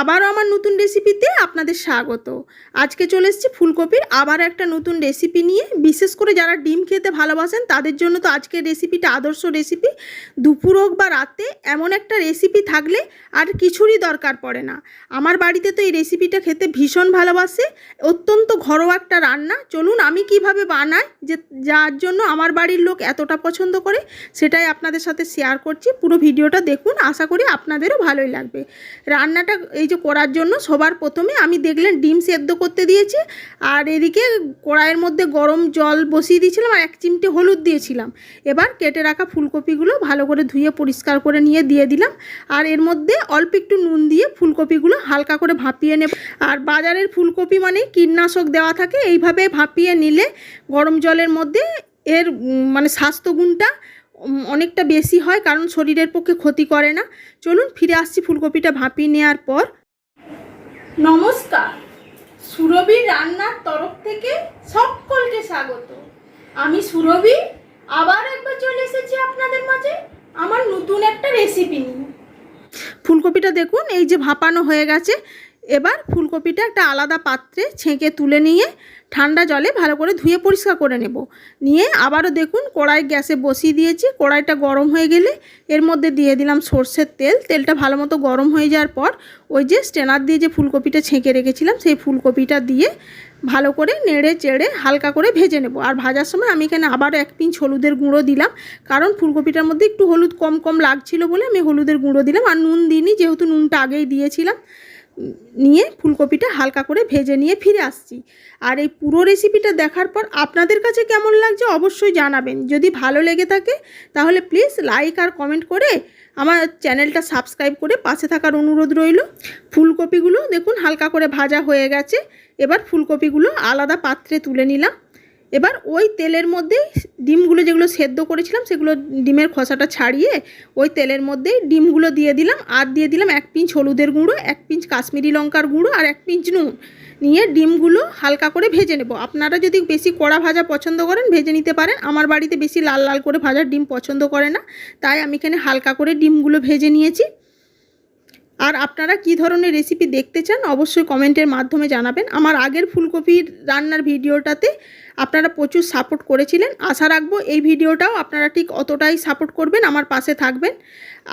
আবারও আমার নতুন রেসিপিতে আপনাদের স্বাগত। আজকে চলে এসেছি ফুলকপির আবার একটা নতুন রেসিপি নিয়ে। বিশেষ করে যারা ডিম খেতে ভালোবাসেন, তাদের জন্য তো আজকের রেসিপিটা আদর্শ রেসিপি দুপুর হোক বা রাতে এমন একটা রেসিপি থাকলে আর কিছুরই দরকার পড়ে না। আমার বাড়িতে তো এই রেসিপিটা খেতে ভীষণ ভালোবাসে। অত্যন্ত ঘরোয়া একটা রান্না। চলুন আমি কীভাবে বানাই, যে যার জন্য আমার বাড়ির লোক এতটা পছন্দ করে, সেটাই আপনাদের সাথে শেয়ার করছি। পুরো ভিডিওটা দেখুন। আশা করি আপনাদেরও ভালোই লাগবে। রান্নাটা এই যে করার জন্য সবার প্রথমে আমি দেখলেন ডিম সেদ্ধ করতে দিয়েছি আর এদিকে কড়াইয়ের মধ্যে গরম জল বসিয়ে দিয়েছিলাম আর এক চিমটে হলুদ দিয়েছিলাম। এবার কেটে রাখা ফুলকপিগুলো ভালো করে ধুয়ে পরিষ্কার করে নিয়ে দিয়ে দিলাম। আর এর মধ্যে অল্প একটু নুন দিয়ে ফুলকপিগুলো হালকা করে ভাপিয়ে নেব। আর বাজারের ফুলকপি মানে কীটনাশক দেওয়া থাকে, এইভাবে ভাপিয়ে নিলে গরম জলের মধ্যে এর মানে স্বাস্থ্যগুণটা অনেকটা বেশি হয় কারণ শরীরের পক্ষে ক্ষতি করে না। চলুন ফিরে আসছি ফুলকপিটা ভাপিয়ে নেওয়ার পর। নমস্কার। সুরভি রান্নার তরফ থেকে সকলকে স্বাগত। আমি সুরভি, আবার একবার চলে এসেছি আপনাদের মাঝে আমার নতুন একটা রেসিপি নিয়ে। ফুলকপিটা দেখুন, এই যে ভাপানো হয়ে গেছে। এবার ফুলকপিটা একটা আলাদা পাত্রে ছেঁকে তুলে নিয়ে ঠান্ডা জলে ভালো করে ধুয়ে পরিষ্কার করে নেব। নিয়ে আবারও দেখুন কড়াই গ্যাসে বসিয়ে দিয়েছি। কড়াইটা গরম হয়ে গেলে এর মধ্যে দিয়ে দিলাম সর্ষের তেল। তেলটা ভালো মতো গরম হয়ে যাওয়ার পর ওই যে স্টেনার দিয়ে যে ফুলকপিটা ছেঁকে রেখেছিলাম, সেই ফুলকপিটা দিয়ে ভালো করে নেড়ে চেড়ে হালকা করে ভেজে নেব। আর ভাজার সময় আমি এখানে আবারও এক পিঞ্চ হলুদের গুঁড়ো দিলাম। কারণ ফুলকপিটার মধ্যে একটু হলুদ কম কম লাগছিল বলে আমি হলুদের গুঁড়ো দিলাম। আর নুন দিইনি, যেহেতু নুনটা আগেই দিয়েছিলাম। নিয়ে ফুলকপিটা হালকা করে ভেজে নিয়ে ফিরে আসছি। আর এই পুরো রেসিপিটা দেখার পর আপনাদের কাছে কেমন লাগছে অবশ্যই জানাবেন। যদি ভালো লেগে থাকে, তাহলে প্লিজ লাইক আর কমেন্ট করে আমার চ্যানেলটা সাবস্ক্রাইব করে পাশে থাকার অনুরোধ রইল। ফুলকপিগুলো দেখুন হালকা করে ভাজা হয়ে গেছে। এবার ফুলকপিগুলো আলাদা পাত্রে তুলে নিলাম। এবার ওই তেলের মধ্যেই ডিমগুলো যেগুলো সেদ্ধ করেছিলাম, সেগুলো ডিমের খোসাটা ছাড়িয়ে ওই তেলের মধ্যেই ডিমগুলো দিয়ে দিলাম। আর দিয়ে দিলাম এক পিঞ্চ হলুদের গুঁড়ো, এক পিঞ্চ কাশ্মীরি লঙ্কার গুঁড়ো আর এক পিঞ্চ নুন। নিয়ে ডিমগুলো হালকা করে ভেজে নেব। আপনারা যদি বেশি কড়া ভাজা পছন্দ করেন, ভেজে নিতে পারেন। আমার বাড়িতে বেশি লাল লাল করে ভাজার ডিম পছন্দ করে না। তাই আমি এখানে হালকা করে ডিমগুলো ভেজে নিয়েছি। আর আপনারা কি ধরনের রেসিপি দেখতে চান, অবশ্যই কমেন্টের মাধ্যমে জানাবেন। আমার আগের ফুলকপির রান্নার ভিডিওটাতে আপনারা প্রচুর সাপোর্ট করেছিলেন। আশা রাখব এই ভিডিওটাও আপনারা ঠিক অতটাই সাপোর্ট করবেন, আমার পাশে থাকবেন।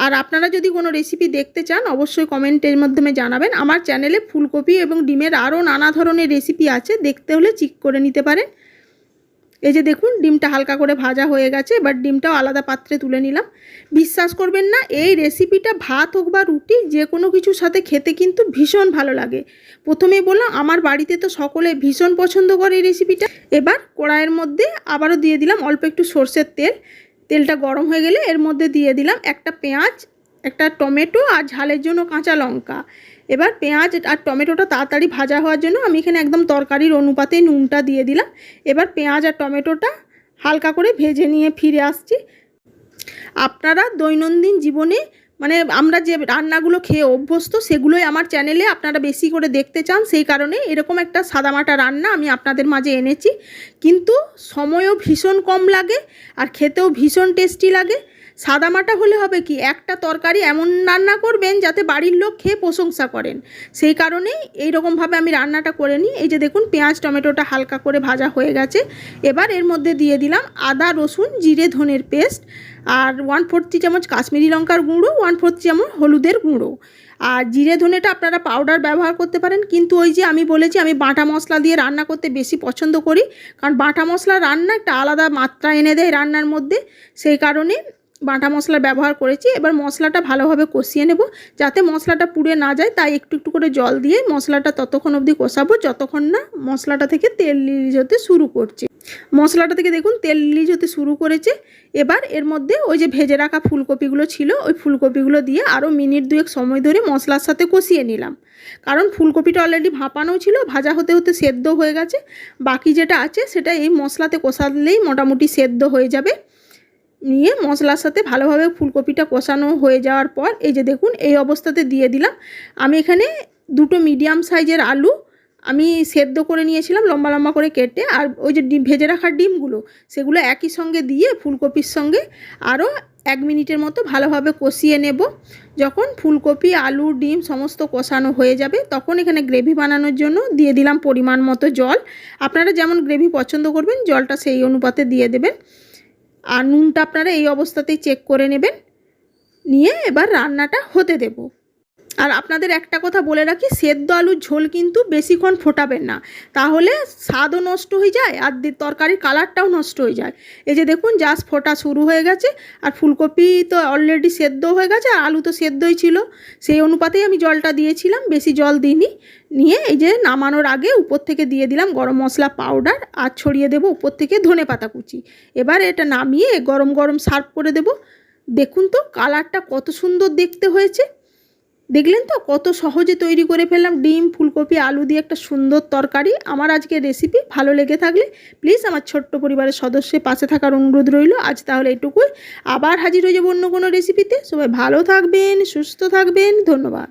আর আপনারা যদি কোনো রেসিপি দেখতে চান, অবশ্যই কমেন্টের মাধ্যমে জানাবেন। আমার চ্যানেলে ফুলকপি এবং ডিমের আরও নানা ধরনের রেসিপি আছে, দেখতে হলে চিক করে নিতে পারেন। এই যে দেখুন, ডিমটা হালকা করে ভাজা হয়ে গেছে, এবার ডিমটাও আলাদা পাত্রে তুলে নিলাম। বিশ্বাস করবেন না, এই রেসিপিটা ভাত হোক বা রুটি, যে কোনো কিছুর সাথে খেতে কিন্তু ভীষণ ভালো লাগে। প্রথমেই বললাম, আমার বাড়িতে তো সকলে ভীষণ পছন্দ করে এই রেসিপিটা। এবার কড়াইয়ের মধ্যে আবারও দিয়ে দিলাম অল্প একটু সর্ষের তেল। তেলটা গরম হয়ে গেলে এর মধ্যে দিয়ে দিলাম একটা পেঁয়াজ, একটা টমেটো আর ঝালের জন্য কাঁচা লঙ্কা। এবার পেঁয়াজ আর টমেটোটা তাড়াতাড়ি ভাজা হওয়ার জন্য আমি এখানে একদম তরকারির অনুপাতে নুনটা দিয়ে দিলাম। এবার পেঁয়াজ আর টমেটোটা হালকা করে ভেজে নিয়ে ফিরে আসছি। আপনারা দৈনন্দিন জীবনে মানে আমরা যে রান্নাগুলো খেয়ে অভ্যস্ত, সেগুলোই আমার চ্যানেলে আপনারা বেশি করে দেখতে চান। সেই কারণে এরকম একটা সাদামাটা রান্না আমি আপনাদের মাঝে এনেছি। কিন্তু সময়ও ভীষণ কম লাগে আর খেতেও ভীষণ টেস্টি লাগে। সাদামাটা হলে হবে কি? একটা তরকারি এমন রান্না করবেন যাতে বাড়ির লোক খেয়ে প্রশংসা করেন। সেই কারণেই এইরকমভাবে আমি রান্নাটা করে নিই। এই যে দেখুন, পেঁয়াজ, টমেটোটা হালকা করে ভাজা হয়ে গেছে। এবার এর মধ্যে দিয়ে দিলাম আদা, রসুন, জিরে, ধনের পেস্ট আর ওয়ান ফোর্থ চামচ কাশ্মীরি লঙ্কার গুঁড়ো ওয়ান ফোর্থ চামচ হলুদের গুঁড়ো। আর জিরে, ধনেটা আপনারা পাউডার ব্যবহার করতে পারেন। কিন্তু ওই যে আমি বলেছি, আমি বাটা মশলা দিয়ে রান্না করতে বেশি পছন্দ করি। কারণ বাটা মশলা রান্না একটা আলাদা মাত্রা এনে দেয় রান্নার মধ্যে। সেই কারণে বাটা মশলা ব্যবহার করেছি। এবার মশলাটা ভালোভাবে কষিয়ে নেব। যাতে মশলাটা পুড়ে না যায়, তাই একটু একটু করে জল দিয়ে মশলাটা ততক্ষণ অবধি কষাবো, যতক্ষণ না মশলাটা থেকে তেল রিলিজ হতে শুরু করছে। মশলাটা থেকে দেখুন, তেল রিলিজ হতে শুরু করেছে। এবার এর মধ্যে ওই যে ভেজে রাখা ফুলকপিগুলো ছিল, ওই ফুলকপিগুলো দিয়ে আরও মিনিট দুয়েক সময় ধরে মশলার সাথে কষিয়ে নিলাম। কারণ ফুলকপিটা অলরেডি ভাপানো ছিল, ভাজা হতে হতে সেদ্ধ হয়ে গেছে। বাকি যেটা আছে, সেটা এই মশলাতে কষালেই মোটামুটি সেদ্ধ হয়ে যাবে। নিয়ে মশলার সাথে ভালোভাবে ফুলকপিটা কষানো হয়ে যাওয়ার পর, এই যে দেখুন, এই অবস্থাতে দিয়ে দিলাম। আমি এখানে দুটো মিডিয়াম সাইজের আলু আমি সেদ্ধ করে নিয়েছিলাম লম্বা লম্বা করে কেটে, আর ওই যে ডিম, ভেজে রাখার ডিমগুলো, সেগুলো একই সঙ্গে দিয়ে ফুলকপির সঙ্গে আরও এক মিনিটের মতো ভালোভাবে কষিয়ে নেব। যখন ফুলকপি, আলু, ডিম সমস্ত কষানো হয়ে যাবে, তখন এখানে গ্রেভি বানানোর জন্য দিয়ে দিলাম পরিমাণ মতো জল। আপনারা যেমন গ্রেভি পছন্দ করবেন, জলটা সেই অনুপাতে দিয়ে দেবেন। আর নুনটা আপনারা এই অবস্থাতেই চেক করে নেবেন। নিয়ে এবার রান্নাটা হতে দেব। আর আপনাদের একটা কথা বলে রাখি, সেদ্ধ আলুর ঝোল কিন্তু বেশিক্ষণ ফোটাবেন না। তাহলে স্বাদও নষ্ট হয়ে যায় আর তরকারির কালারটাও নষ্ট হয়ে যায়। এই যে দেখুন জাস্ট ফোটা শুরু হয়ে গেছে আর ফুলকপি তো অলরেডি সেদ্ধ হয়ে গেছে আর আলু তো সেদ্ধই ছিল। সেই অনুপাতেই আমি জলটা দিয়েছিলাম, বেশি জল দিইনি। নিয়ে এই যে নামানোর আগে উপর থেকে দিয়ে দিলাম গরম মশলা পাউডার আর ছড়িয়ে দেবো উপর থেকে ধনে পাতা কুচি। এবার এটা নামিয়ে গরম গরম সার্ভ করে দেব। দেখুন তো কালারটা কত সুন্দর দেখতে হয়েছে। দেখলেন তো? কত সহজে তৈরি করে ফেললাম। ডিম, ফুলকপি, আলু দিয়ে একটা সুন্দর তরকারি। আমার আজকে রেসিপি ভালো লেগে থাকলে প্লিজ আমার ছোট্ট পরিবারের সদস্যের পাশে থাকার অনুরোধ রইল। আজ তাহলে এটুকুই। আবার হাজির হয়ে যাব অন্য কোনো রেসিপিতে সবাই ভালো থাকবেন, সুস্থ থাকবেন। ধন্যবাদ।